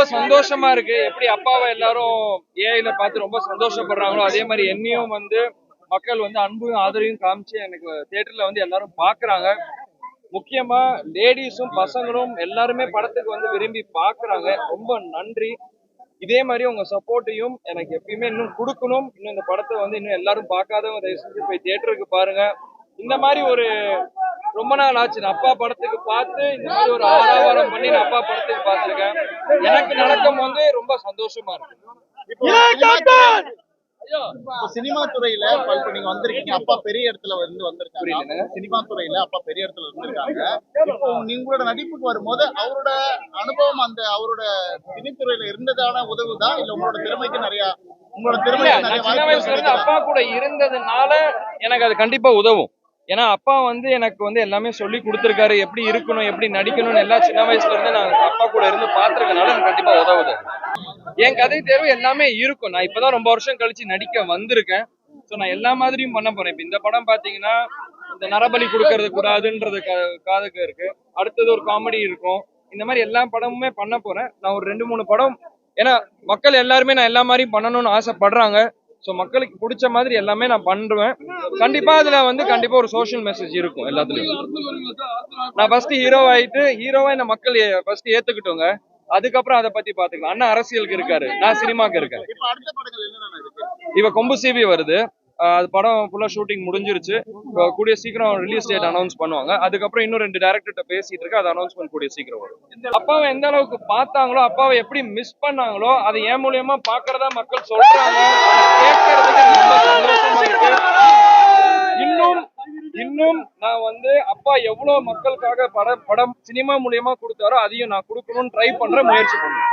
ரொம்ப சந்தோஷமா இருக்கு. எப்படி அப்பாவை எல்லாரும் ஏஐல பார்த்து ரொம்ப சந்தோஷப்படுறாங்களோ அதே மாதிரி என்னையும் வந்து மக்கள் வந்து அன்பும் ஆதரவையும் காமிச்சு எனக்கு தியேட்டர்ல வந்து எல்லாரும் பாக்குறாங்க முக்கியமா லேடிஸும் பசங்களும் எல்லாருமே படத்துக்கு வந்து விரும்பி பாக்குறாங்க ரொம்ப நன்றி. இதே மாதிரி உங்க சப்போர்ட்டையும் எனக்கு எப்பயுமே இன்னும் கொடுக்கணும். இன்னும் இந்த படத்தை வந்து இன்னும் எல்லாரும் பார்க்காதவங்க தயவு செஞ்சு போய் தியேட்டருக்கு பாருங்க. இந்த மாதிரி ஒரு ரொம்ப நாள் ஆச்சு. நான் அப்பா படத்துக்கு பார்த்து இந்த மாதிரி ஒரு ஆறாவரம் பண்ணி நான் அப்பா படத்துக்கு பார்த்திருக்கேன். எனக்கு நடக்கும் வந்து ரொம்ப சந்தோஷமா இருக்கு. இப்போ சினிமா துறையில நீங்க வந்திருக்கீங்க. அப்பா பெரிய இடத்துல வந்து வந்திருக்காங்க. சினிமா துறையில அப்பா பெரிய இடத்துல இருந்திருக்காங்க இப்போ நீங்களோட நடிப்புக்கு வரும்போது அவரோட அனுபவம் அந்த அவரோட சினித்துறையில இருந்ததான உதவுதான் இல்ல உங்களோட திறமைக்கு நிறைய உங்களோட இருந்து வாய்ப்பு அப்பா கூட இருந்ததுனால எனக்கு அது கண்டிப்பா உதவும். ஏன்னா அப்பா வந்து எனக்கு வந்து எல்லாமே சொல்லி கொடுத்துருக்காரு. எப்படி இருக்கணும் எப்படி நடிக்கணும்னு எல்லாம் சின்ன வயசுல இருந்து நான் அப்பா கூட இருந்து பார்த்துருக்கனால எனக்கு கண்டிப்பா உதவுது. என் கதை தேர்வு எல்லாமே இருக்கும். நான் இப்பதான் ரொம்ப வருஷம் கழிச்சு நடிக்க வந்திருக்கேன். ஸோ நான் எல்லா மாதிரியும் பண்ண போறேன். இப்ப இந்த படம் பாத்தீங்கன்னா இந்த நரபலி கொடுக்கறது கூடாதுன்றது கா- காதுக்கு இருக்கு. அடுத்தது ஒரு காமெடி இருக்கும். இந்த மாதிரி எல்லா படமுமே பண்ண போறேன். நான் ஒரு ரெண்டு மூணு படம் ஏன்னா மக்கள் எல்லாருமே நான் எல்லா மாதிரியும் பண்ணணும்னு ஆசைப்படுறாங்க. ஸோ மக்களுக்கு பிடிச்ச மாதிரி எல்லாமே நான் பண்ணுவேன் கண்டிப்பா அதுல வந்து கண்டிப்பா ஒரு சோஷியல் மெசேஜ் இருக்கும் எல்லாத்துலயும். நான் ஃபர்ஸ்ட் ஹீரோ ஆயிட்டு ஹீரோவா இந்த மக்கள் ஃபர்ஸ்ட் ஏத்துக்கிட்டோங்க. அதுக்கப்புறம் அதை பத்தி பாத்துக்கலாம் அண்ணா அரசியலுக்கு இருக்காரு. நான் சினிமாக்கு இருக்கேன். இப்ப அடுத்த இவ கொம்பு சிபி வருது. அது படம் ஃபுல்லாக ஷூட்டிங் முடிஞ்சிருச்சு. கூடிய சீக்கிரம் ரிலீஸ் டேட் அனௌன்ஸ் பண்ணுவாங்க. அதுக்கப்புறம் இன்னும் ரெண்டு டேரக்டர்கிட்ட பேசிட்டு இருக்கு. அது அனௌன்ஸ் பண்ண கூடிய சீக்கிரம் வரும். அப்பாவை எந்த அளவுக்கு பார்த்தாங்களோ அப்பாவை எப்படி மிஸ் பண்ணாங்களோ அதை என் மூலியமா பாக்குறதா மக்கள் சொல்றாங்க. கேட்கறதுக்கு ரொம்ப சந்தோஷமா இருக்கு. இன்னும் இன்னும் நான் வந்து அப்பா எவ்வளவு மக்களுக்காக படம் படம் சினிமா மூலியமா கொடுத்தாரோ அதையும் நான் கொடுக்கணும்னு ட்ரை பண்ற முயற்சி பண்ணுவேன்.